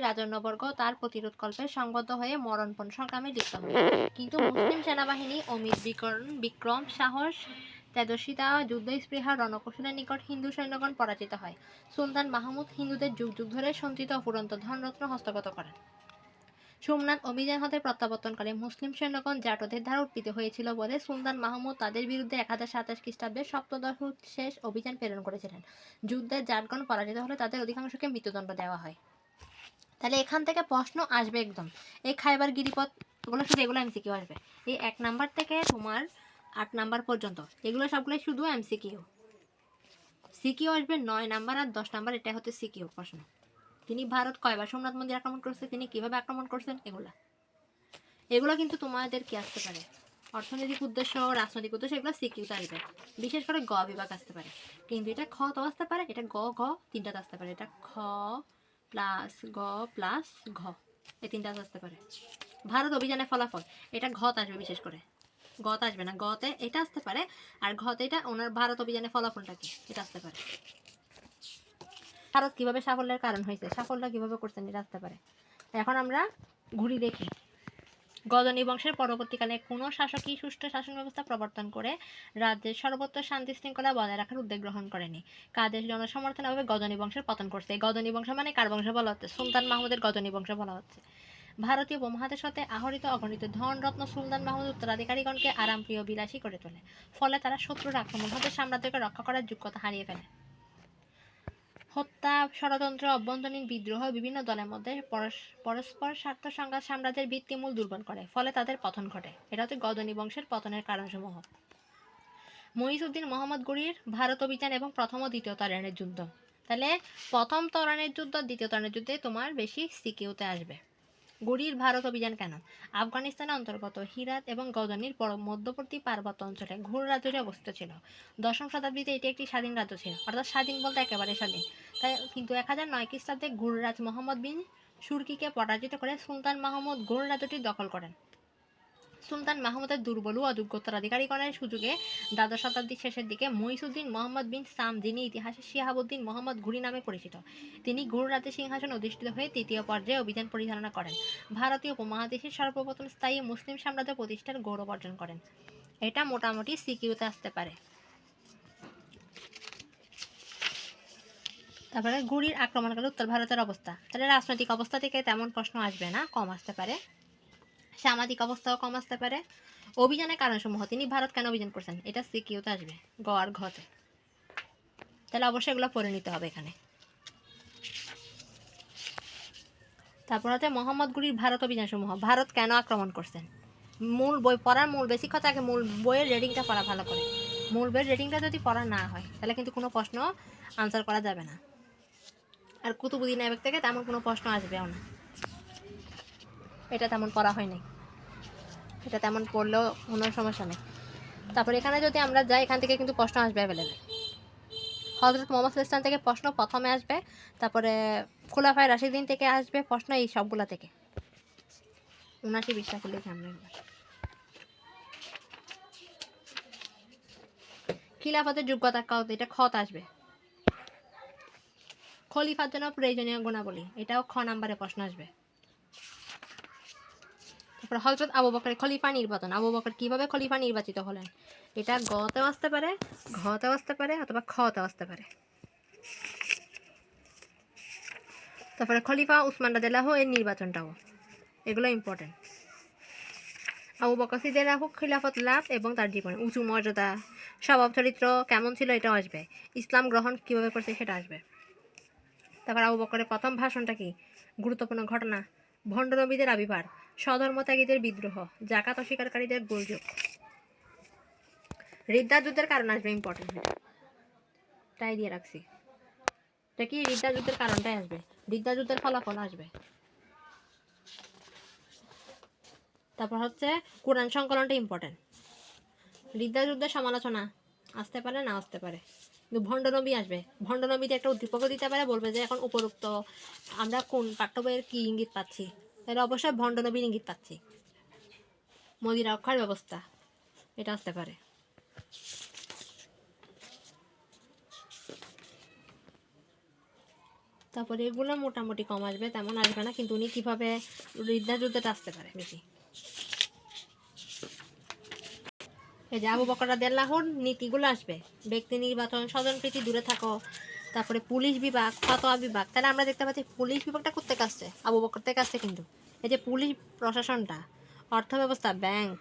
রাজন্যবর্গ তার প্রতিরোধকল্পে সংবদ্ধ হয়ে মরণপণ সংগ্রামে লিপ্ত হন কিন্তু মুসলিম সেনাবাহিনী অমিত বিকরণ বিক্রম সাহস তেজস্বিতা যুদ্ধ স্পৃহা রণকৌশলের নিকট হিন্দু সৈন্যগণ পরাজিত হয়। সুলতান মাহমুদ হিন্দুদের যুগ যুগ ধরে সঞ্চিত অফুরন্ত ধনরত্ন হস্তগত করেন। সোমনাথ অভিযান হতে প্রত্যাবর্তনকালে মুসলিম সৈন্যগণ জাটদের দ্বারা উৎপীত হয়েছিল বলে সুলতান মাহমুদ তাদের বিরুদ্ধে এক হাজার সাতাশ খ্রিস্টাব্দে সপ্তদশ শেষ অভিযান প্রেরণ করেছিলেন। যুদ্ধে জাটগণ পরাজিত হলে তাদের অধিকাংশকে মৃত্যুদণ্ড দেওয়া হয়। তাহলে এখান থেকে প্রশ্ন আসবে একদম। এই খাইবার গিরিপথ ওগুলো শুধু এগুলো এমসিকিউ আসবে। এই এক নাম্বার থেকে তোমার আট নাম্বার পর্যন্ত, এগুলো সবগুলো শুধু এমসিকিউ সিকিউ আসবে নয় নাম্বার আর দশ নাম্বার এটা হচ্ছে সিকিউ প্রশ্ন। তিনি ভারত কয়বার সোমনাথ মন্দির আক্রমণ করছে, তিনি কীভাবে আক্রমণ করছেন, এগুলা। এগুলো কিন্তু তোমাদের কি আসতে পারে। অর্থনৈতিক উদ্দেশ্য, রাজনৈতিক উদ্দেশ্য, এগুলো সিকিউতে আসবে। বিশেষ করে গ বিভাগ আসতে পারে। কিন্তু এটা খ তো আসতে পারে, এটা গ ঘ তিনটাতে আসতে পারে। এটা খ প্লাস গ প্লাস ঘ। এই তিনটা আসতে পারে ভারত অভিযানের ফলাফল। এটা ঘত আসবে বিশেষ করে। গত আসবে না। গতে এটা আসতে পারে। আর ঘতে এটা ওনার ভারত অভিযানের ফলাফলটা কি? এটা আসতে পারে। ভারত কীভাবে সাফল্যের কারণ হয়েছে? সাফল্য কীভাবে করছেন? এটা আসতে পারে। এখন আমরা ঘুরি দেখি। গজনী বংশের পরবর্তীকালে কোনো শাসকই সুষ্ঠু শাসন ব্যবস্থা প্রবর্তন করে রাজ্যের সর্বত্র শান্তি শৃঙ্খলা বজায় রাখার উদ্যোগ গ্রহণ করেনি। কাদের জনসমর্থনের অভাবে গজনী বংশের পতন করছে। গজনী বংশ মানে কার বংশ বলা হচ্ছে? সুলতান মাহমুদের গজনী বংশ বলা হচ্ছে। ভারতীয় উপমহাদেশ হতে আহরিত অগণিত ধন রত্ন সুলতান মাহমুদ উত্তরাধিকারীগণকে আরামপ্রিয় বিলাসী করে তোলে। ফলে তারা শত্রুর আক্রমণ হতে সাম্রাজ্যকে রক্ষা করার যোগ্যতা হারিয়ে ফেলে। হত্যা, ষড়যন্ত্র, অভ্যন্তরীণ বিদ্রোহ বিভিন্ন দলের মধ্যে পরস- পরস্পর স্বার্থ সংঘাত সাম্রাজ্যের ভিত্তিমূল দুর্বল করে, ফলে তাদের পতন ঘটে। এটা হচ্ছে গদনী বংশের পতনের কারণসমূহ। মহিষউদ্দিন মোহাম্মদ গড়ির ভারত অভিযান এবং প্রথম ও দ্বিতীয় তরণের যুদ্ধ। তাহলে প্রথম তরণের যুদ্ধ, দ্বিতীয় তরণের যুদ্ধে তোমার বেশি সিকিউতে আসবে। গড়ির ভারত অভিযান কেন? আফগানিস্তানের অন্তর্গত হিরাত এবং গজনির পর মধ্যবর্তী পার্বত্য অঞ্চলে ঘুর রাজ্যটি অবস্থিত ছিল। দশম শতাব্দীতে এটি একটি স্বাধীন রাজ্য ছিল। অর্থাৎ স্বাধীন বলতে একেবারে স্বাধীন। তাই কিন্তু এক হাজার নয় খ্রিস্টাব্দে গুররাজ মোহাম্মদ বিন সুরকিকে পরাজিত করে সুলতান মাহমুদ ঘুর রাজ্যটি দখল করেন। সুলতান মাহমুদের দুর্বল ও অযোগ্য উত্তরাধিকারীগণের সুযোগে দ্বাদশ শতাব্দীর শেষের দিকে মহিসুদ্দিন মোহাম্মদ বিন সাম, যিনি ইতিহাসে শিহাবুদ্দিন মোহাম্মদ ঘুরি নামে পরিচিত। তিনি গুর রাজ্যের সিংহাসন অধিষ্ঠিত হয়ে তৃতীয় পর্যায়ে অভিযান পরিচালনা করেন। ভারতীয় উপমহাদেশের সর্বপ্রথম স্থায়ী মুসলিম সাম্রাজ্য প্রতিষ্ঠার গৌরব অর্জন করেন। এটা মোটামুটি সিকিউতে আসতে পারে। তারপরে গুড়ির আক্রমণকালে উত্তর ভারতের অবস্থা। তাহলে রাজনৈতিক অবস্থা থেকে তেমন প্রশ্ন আসবে না, কম আসতে পারে। সামাজিক অবস্থাও কম আসতে পারে। অভিযানের কারণসমূহ, তিনি ভারত কেন অভিযান করছেন? এটা সিকিউতে আসবে গ আর তাহলে অবশ্যই এগুলো পড়ে নিতে হবে এখানে। তারপর হচ্ছে মোহাম্মদ গুরির ভারত অভিযান সমূহ ভারত কেন আক্রমণ করছেন? মূল বই পড়ার মূল বেশি কথা আগে মূল বইয়ের রেডিংটা পড়া ভালো করে। মূল বইয়ের রেডিংটা যদি পড়া না হয়, তাহলে কিন্তু কোনো প্রশ্ন আনসার করা যাবে না। আর কুতুবুদ্দিন আইবেক থেকে তেমন কোনো প্রশ্ন আসবেও না। এটা তেমন পড়া হয় নাই। এটা তেমন পড়লেও কোনো সমস্যা নেই। তারপর এখানে যদি আমরা যাই, এখান থেকে কিন্তু প্রশ্ন আসবে অ্যাভেলেবেল হজরত মোহাম্মদ ইসলাম থেকে প্রশ্ন প্রথমে আসবে, তারপরে খোলাফায় রাশিদিন থেকে আসবে, প্রশ্ন এই সবগুলা থেকে। উনাশি বিশ্বাস লিখে আমরা খিলাফতের যোগ্যতা কত? এটা খত আসবে। খলিফার জন্য প্রয়োজনীয় গুণাবলী। এটাও খ নাম্বারে প্রশ্ন আসবে। তারপর হজরত আবু বকরের খলিফা নির্বাচন। আবু বকর কীভাবে খলিফা নির্বাচিত হলেন? এটা গতেও আসতে পারে ঘতেও আসতে পারে, অথবা খতেও আসতে পারে। তারপরে খলিফা উসমান রাদিল্লাহ এর নির্বাচনটাও, এগুলো ইম্পর্টেন্ট আবু বকর সিদ্দিক খিলাফত লাভ এবং তার জীবনে, উঁচু মর্যাদা, স্বভাব চরিত্র কেমন ছিল এটাও আসবে, ইসলাম গ্রহণ কীভাবে করছে সেটা আসবে। তারপর আবু বকরের প্রথম ভাষণটা কি? গুরুত্বপূর্ণ ঘটনা ভণ্ড নবীদের আবির্ভাব। স্বধর্মত্যাগীদের বিদ্রোহ, জাকাত অস্বীকারীদের গোলযোগ। রিদ্দা যুদ্ধের কারণ আসবে ইম্পর্টেন্ট তাই দিয়ে রাখছি। এটা কি রিদ্দা যুদ্ধের কারণটাই আসবে? রিদ্দা যুদ্ধের ফলাফল আসবে। তারপর হচ্ছে কোরআন সংকলনটা ইম্পর্টেন্ট রিদ্দা যুদ্ধের সমালোচনা আসতে পারে, না আসতে পারে? কিন্তু ভণ্ডনবী আসবে। ভণ্ডনবীতে একটা উদ্দীপকও দিতে পারে, বলবে যে এখন উপরোক্ত আমরা কোন পাঠ্য বইয়ের কী ইঙ্গিত পাচ্ছি? তাহলে অবশ্যই ভণ্ডনবীর ইঙ্গিত পাচ্ছি। মোদি রক্ষার ব্যবস্থা, এটা আসতে পারে। তারপরে এগুলো মোটামুটি কম আসবে, তেমন আসবে না, কিন্তু উনি কীভাবে রিদ্ধা যুদ্ধটা আসতে পারে বেশি। এই যে আবু বকর রাদিয়াল্লাহুর নীতিগুলো আসবে। ব্যক্তি নির্বাচন, স্বজনপ্রীতি দূরে থাকো তারপরে পুলিশ বিভাগ, ফতোয়া বিভাগ। তাহলে আমরা দেখতে পাচ্ছি পুলিশ বিভাগটা করতে আসছে? আবু বকর থেকে আসছে কিন্তু। এই যে পুলিশ প্রশাসনটা অর্থ ব্যবস্থা ব্যাংক,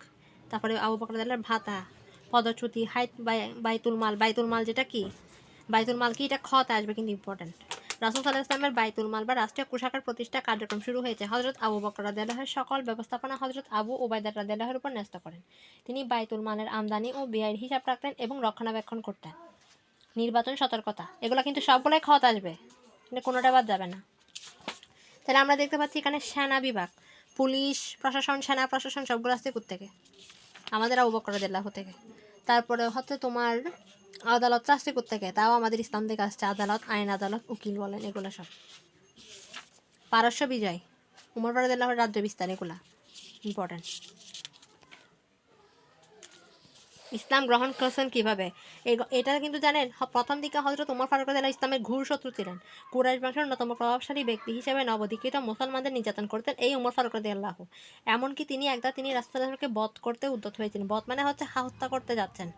তারপরে আবু বকর ভাতা, পদচ্যুতি, হাইত বাই- বাইতুল মাল বাইতুল মাল যেটা কি? বাইতুল মাল কি? এটা খত আসবে কিন্তু ইম্পর্টেন্ট রাসুল সাল্লাহ ইসলামের বাইতুল মাল বা রাষ্ট্রীয় কোষাগার প্রতিষ্ঠা কার্যক্রম শুরু হয়েছে। হজরত আবু বকর রাদিয়াল্লাহের সকল ব্যবস্থাপনা হজরত আবু ওবায়দা রাদিয়াল্লাহের উপর ন্যস্ত করেন। তিনি বাইতুল মালের আমদানি ও ব্যয়ের হিসাব রাখতেন এবং রক্ষণাবেক্ষণ করতেন। নির্বাচন সতর্কতা, এগুলো কিন্তু সবগুলোই খত আসবে মানে কোনোটা বাদ যাবে না। তাহলে আমরা দেখতে পাচ্ছি এখানে সেনা বিভাগ, পুলিশ, প্রশাসন, সেনা প্রশাসন সবগুলো আসছে থেকে আমাদের আবু বকর রাদিয়াল্লাহু থেকে। তারপরে হচ্ছে তোমার আদালত আসছে থেকে তাও আমাদের ইসলাম থেকে আসছে আদালত, আইন আদালত, উকিল বলেন, এগুলো সব। পারস্য বিজয়, উমর ফারুদুল্লাহর রাজ্য বিস্তার, এগুলা ইম্পর্টেন্ট ইসলাম গ্রহণ করেছেন কীভাবে? এটা কিন্তু জানেন প্রথম দিকে হজরত উমর ফারুক রাদিয়াল্লাহু ইসলামের ঘুর শত্রু ছিলেন। কুরাইশ বংশের অন্যতম প্রভাবশালী ব্যক্তি হিসেবে নবদীক্ষিত মুসলমানদের নির্যাতন করতেন এই উমর ফারুক রাদিয়াল্লাহু। এমনকি তিনি একদা তিনি রাস্তাকে বধ করতে উদ্যত হয়েছিলেন। বধ মানে হচ্ছে হা- হত্যা করতে যাচ্ছেন।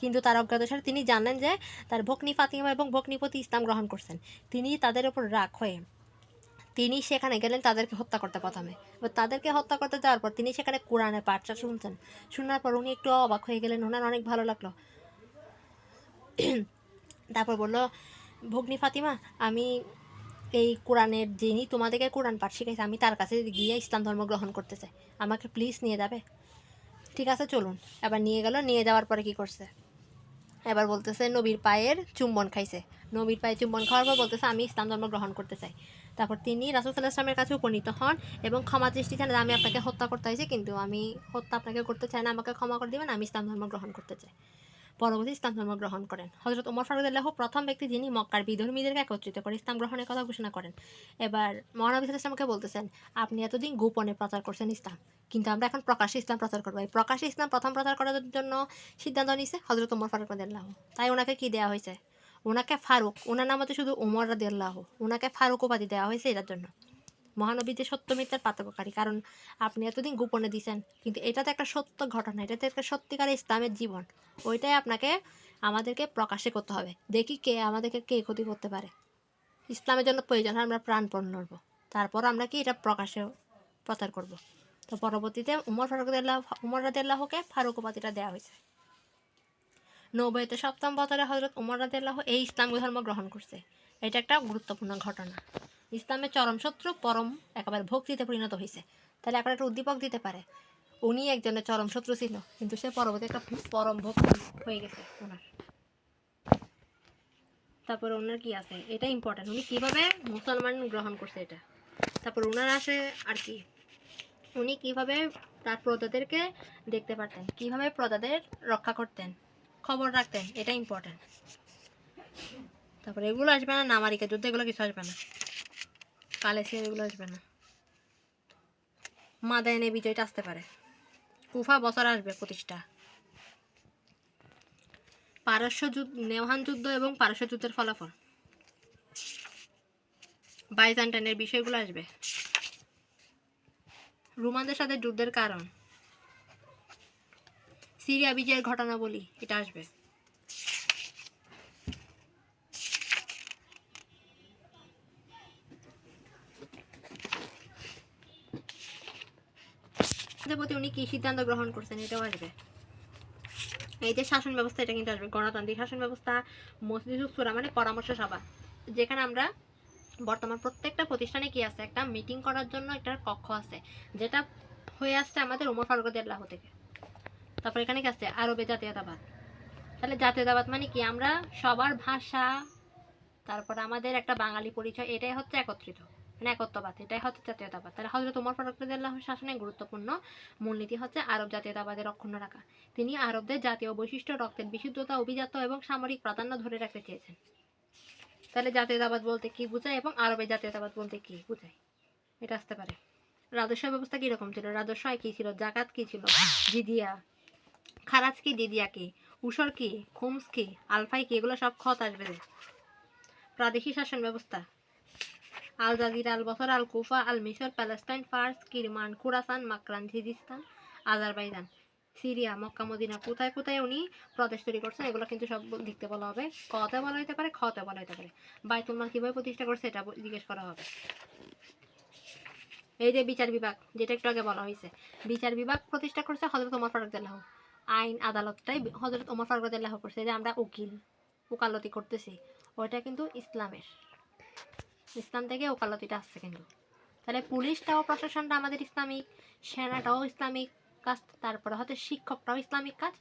কিন্তু তার অজ্ঞাতসারে তিনি জানলেন যে তার ভগ্নী ফাতিমা এবং ভগ্নিপতি ইসলাম গ্রহণ করছেন। তিনি তাদের উপর রাগ হয়ে তিনি সেখানে গেলেন, তাদেরকে হত্যা করতে প্রথমে। এবার তাদেরকে হত্যা করতে যাওয়ার পর তিনি সেখানে কোরআনের পাঠটা শুনছেন। শোনার পর উনি একটু অবাক হয়ে গেলেন, ওনার অনেক ভালো লাগল। তারপর বলল, ভগ্নি ফাতিমা, আমি এই কোরআনের যিনি তোমাদেরকে কোরআন পাঠ শিখাইছে, আমি তার কাছে গিয়ে ইসলাম ধর্ম গ্রহণ করতে চাই। আমাকে প্লিজ নিয়ে যাবে? ঠিক আছে, চলুন। এবার নিয়ে গেল, নিয়ে যাওয়ার পরে কি করছে? এবার বলতেছে, নবীর পায়ের চুম্বন খাইছে। নবীর পায়ে চুম্বন খাওয়ার পর বলতেছে, আমি ইসলাম ধর্ম গ্রহণ করতে চাই। তারপর তিনি রাসুল সাল্লাহ ইসলামের কাছে উপনীত হন এবং ক্ষমা দৃষ্টি চান আমি আপনাকে হত্যা করতে চাইছি, কিন্তু আমি হত্যা আপনাকে করতে চাই না, আমাকে ক্ষমা করে দিবেন, আমি ইসলাম ধর্ম গ্রহণ করতে চাই। পরবর্তী ইসলাম ধর্ম গ্রহণ করেন। হজরত উমর ফারুদুল্লাহ প্রথম ব্যক্তি যিনি মক্কার বিধর্মীদেরকে একত্রিত করে ইসলাম গ্রহণের কথা ঘোষণা করেন। এবার মহানবী ইসলামকে বলতেছেন, আপনি এতদিন গোপনে প্রচার করছেন ইসলাম, কিন্তু আমরা এখন প্রকাশ্যে ইসলাম প্রচার করব। এই প্রকাশ্যে ইসলাম প্রথম প্রচার করার জন্য সিদ্ধান্ত নিছে হজরত উমর ফারুক তাই ওনাকে কি দেওয়া হয়েছে? ওনাকে ফারুক, ওনার নাম হচ্ছে শুধু উমর রাদিয়াল্লাহ, ওনাকে ফারুক উপাধি দেওয়া হয়েছে এটার জন্য। মহানবী যে সত্য মিথ্যার পার্থক্যকারী কারণ আপনি এতদিন গোপনে দিছেন কিন্তু এটা তো একটা সত্য ঘটনা, এটা তো একটা সত্যিকার ইসলামের জীবন। ওইটাই আপনাকে, আমাদেরকে প্রকাশ্যে করতে হবে। দেখি কে আমাদেরকে কে ক্ষতি করতে পারে। ইসলামের জন্য প্রয়োজন হয় আমরা প্রাণপণ লড়বো তারপর আমরা কি এটা প্রকাশে প্রচার করব। তো পরবর্তীতে উমর ফারুক উমর রাদিয়াল্লাহকে ফারুক উপাধিটা দেওয়া হয়েছে। নবইতে সপ্তম বছরে হজরত উমর রাদিয়াল্লাহ এই ইসলাম ধর্ম গ্রহণ করছে। এটা একটা গুরুত্বপূর্ণ ঘটনা। ইসলামের চরম শত্রু, পরম একেবারে ভক্তিতে পরিণত হয়েছে তাহলে এখন একটা উদ্দীপক দিতে পারে। উনি একজনের চরম শত্রু ছিল, কিন্তু সে পরবর্তী একটা পরম ভক্তি হয়ে গেছে ওনার। তারপর ওনার কি আছে? এটা ইম্পর্টেন্ট উনি কীভাবে মুসলমান গ্রহণ করছে এটা? তারপর ওনার আসে আর কি? উনি কীভাবে তার প্রজাদেরকে দেখতে পারতেন? কীভাবে প্রজাদের রক্ষা করতেন? খবর রাখতেন এটা ইম্পর্টেন্ট তারপর এগুলো আসবে না, নামারিকা যুদ্ধ, এগুলো কিছু আসবে না। কালেসিয়া এগুলো আসবে না। মাদায়নে বিজয়টা আসতে পারে। কুফা বছর আসবে প্রতিষ্ঠা। পারস্য যুদ্ধ, নেওহান যুদ্ধ এবং পারস্য যুদ্ধের ফলাফল। বাইজান্টাইনের বিষয়গুলো আসবে। রোমানদের সাথে যুদ্ধের কারণ। সিরিয়া বিজয়ের ঘটনা বলি, এটা আসবে। প্রতি উনি কি সিদ্ধান্ত গ্রহণ করছেন এটাও আসবে। এই যে শাসন ব্যবস্থা, এটা কিন্তু আসবে। গণতান্ত্রিক শাসন ব্যবস্থা মসজিদ সুরা মানে পরামর্শ সভা, যেখানে আমরা বর্তমান প্রত্যেকটা প্রতিষ্ঠানে কি আছে? একটা মিটিং করার জন্য একটা কক্ষ আছে, যেটা হয়ে আসছে আমাদের উমর ফারুক রাদিয়াল্লাহু থেকে। তারপর এখানে কি আছে? আরবে জাতীয়তাবাদ। তাহলে জাতীয়তাবাদ মানে কি? আমরা সবার ভাষা, তারপর আমাদের একটা বাঙালি পরিচয়, এটাই হচ্ছে একত্রিত। মানে একত্ববাদ, এটাই হচ্ছে জাতীয়তাবাদ। তাহলে হজরত উমর ফারুক রাদিয়াল্লাহু শাসনে গুরুত্বপূর্ণ মূলনীতি হচ্ছে আরব জাতীয়তাবাদের অক্ষুণ্ণ রাখা। তিনি আরবদের জাতীয় বৈশিষ্ট্য, রক্তের বিশুদ্ধতা অভিজাত এবং সামরিক প্রাধান্য ধরে রাখতে চেয়েছেন। তাহলে জাতীয়তাবাদ বলতে কি বোঝায় এবং আরবের জাতীয়তাবাদ বলতে কি বোঝায়? এটা আসতে পারে। রাজস্ব ব্যবস্থা কীরকম ছিল? রাজস্ব কি ছিল? জাকাত কি ছিল? জিদিয়া খারাজ কি, দিদিয়া কি আলফাই কি, এগুলো সব খত আসবে প্রাদেশিক শাসন ব্যবস্থা। আল জাজিরা, আল বসর, Al Kufa, Al Misr, Palestine, Fars, Kirman, Khurasan, Makran জিজিস্তান Azerbaijan, Syria, Mecca, Medina, কোথায় কোথায় উনি প্রদেশ তৈরি করছেন, এগুলো কিন্তু সব লিখতে বলা হবে। কতে বলা হতে পারে, খতে বলা হতে পারে। বাইতুল মাল কীভাবে প্রতিষ্ঠা করছে, এটা জিজ্ঞেস করা হবে। এই যে বিচার বিভাগ, যেটা একটু আগে বলা হয়েছে বিচার বিভাগ প্রতিষ্ঠা করছে হজরত ওমর ফারুকদাল্লাহ আইন আদালতটাই হজরত ওমর ফারুকদাল্লাহ করছে যে আমরা উকিল, ওকালতি করতেছি। ওইটা কিন্তু ইসলামের। ইসলাম থেকে ওকালতিটা আসছে কিন্তু। তাহলে পুলিশটাও, প্রশাসনটা আমাদের ইসলামিক, সেনাটাও ইসলামিক কাজ, তারপরে হচ্ছে শিক্ষকটাও ইসলামিক কাজ,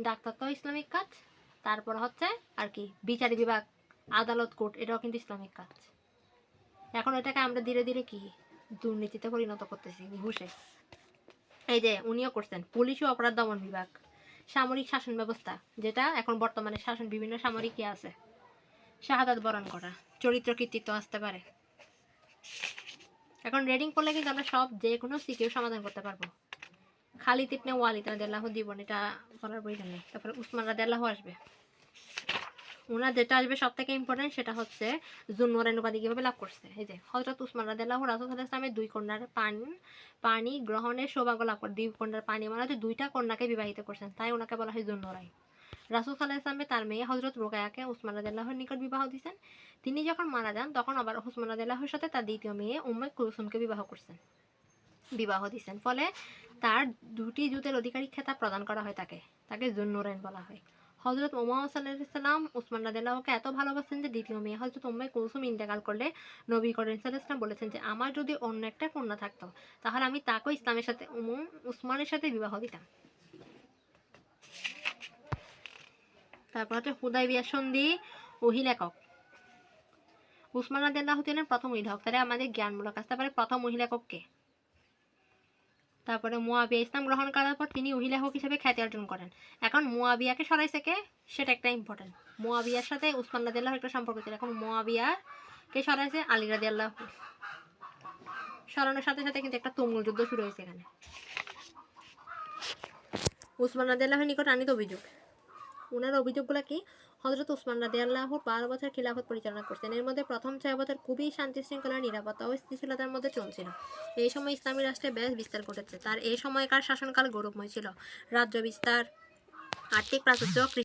ডাক্তারটাও ইসলামিক কাজ, তারপর হচ্ছে আর কি বিচার বিভাগ, আদালত, কোর্ট, এটাও কিন্তু ইসলামিক কাজ। এখন এটাকে আমরা ধীরে ধীরে কি? দুর্নীতিতে পরিণত করতেছি ঘুষে এই যে উনিও করছেন, পুলিশ ও অপরাধ দমন বিভাগ। সামরিক শাসন ব্যবস্থা, যেটা এখন বর্তমানে শাসন, বিভিন্ন সামরিক ইয়ে আছে। শাহাদাত বরণ করা, চরিত্র কৃতিত্ব আসতে পারে। এখন রেডিং পড়লে কিন্তু আমরা সব যে কোনো সিকিউ সমাধান করতে পারব। খালিদ ইবনে ওয়ালিদ রাদিয়াল্লাহু জীবন এটা বলার প্রয়োজন নেই। তারপরে উসমান রাদিয়াল্লাহু আসবে। ওনার যেটা আসবে সব থেকে ইম্পর্টেন্ট সেটা হচ্ছে জুন্নরাইন উপাধি কীভাবে লাভ করছে। এই যে হজরত উসমান রাদিয়াল্লাহু রাসূল ইসলামের দুই কন্যার পানি পানি গ্রহণের সৌভাগ্য লাভ করে। দুই কন্যার পানি মানে হচ্ছে দুইটা কন্যাকে বিবাহিত করছেন, তাই ওনাকে বলা হয় জুন্নরাইন রাসূল সাল্লাল্লাহু আলাইহি ইসলামে তার মেয়ে হজরত রোকায়াকে উসমান রাদিয়াল্লাহুর নিকট বিবাহ দিয়েছেন তিনি যখন মারা যান, তখন আবার উসমান রাদিয়াল্লাহুর সাথে তার দ্বিতীয় মেয়ে উম্মে কুলসুমকে বিবাহ করছেন। বিবাহ দিয়েছেন ফলে তার দুটি জুতের অধিকারী খেতাব প্রদান করা হয় তাকে তাকে জুন্নুরাইন বলা হয়। হজরত মোহাম্মদ সাল্লাম, উসমান রাদিল্লাহকে এত ভালোবাসেন যে দ্বিতীয় মেয়ে হজরত উম্মে কুলসুম ইন্তেকাল করলে নবী সাল্লাম বলেছেন যে, আমার যদি অন্য একটা কন্যা থাকতো, তাহলে আমি তাকেও ইসলামের সাথে উসমানের সাথে বিবাহ দিতাম। তারপর হচ্ছে হুদাই বিয়ার সন্ধি, ওহি লেখক। উসমান রাদিল্লাহ ছিলেন প্রথম ওহি লেখক তাহলে আমাদের জ্ঞানমূলক আসতে পারে প্রথম ওহি লেখককে তারপরে মুয়াবিয়া, ইসলাম গ্রহণ করার পর তিনি উহিলেখক হিসেবে খ্যাতি অর্জন করেন। এখন মুয়াবিয়াকে সরাইছে কে? সেটা একটা ইম্পর্টেন্ট মুয়াবিয়ার সাথে উসমান রাদিয়াল্লাহ একটা সম্পর্ক ছিল। এখন মুয়াবিয়াকে সরাইছে আলী রাদিয়াল্লাহ। সরানোর সাথে সাথে কিন্তু একটা তুমুল যুদ্ধ শুরু হয়েছে এখানে। উসমান রাদিয়াল্লাহর নিকট আনিত অভিযোগ। ওনার অভিযোগগুলো কি? হজরত উসমান রাদি আল্লাহর বারো বছর খিলাফত পরিচালনা করছেন এর মধ্যে প্রথম ছয় বছর খুবই শান্তি শৃঙ্খলা নিরাপত্তা ও স্থিতিশীলতার মধ্যে চলছিল। এই সময় ইসলামী রাষ্ট্রে ব্যাস বিস্তার ঘটেছে। তার এই সময়কার শাসনকাল গৌরবময় ছিল। রাজ্য বিস্তার, আর্থিক প্রাচুর্য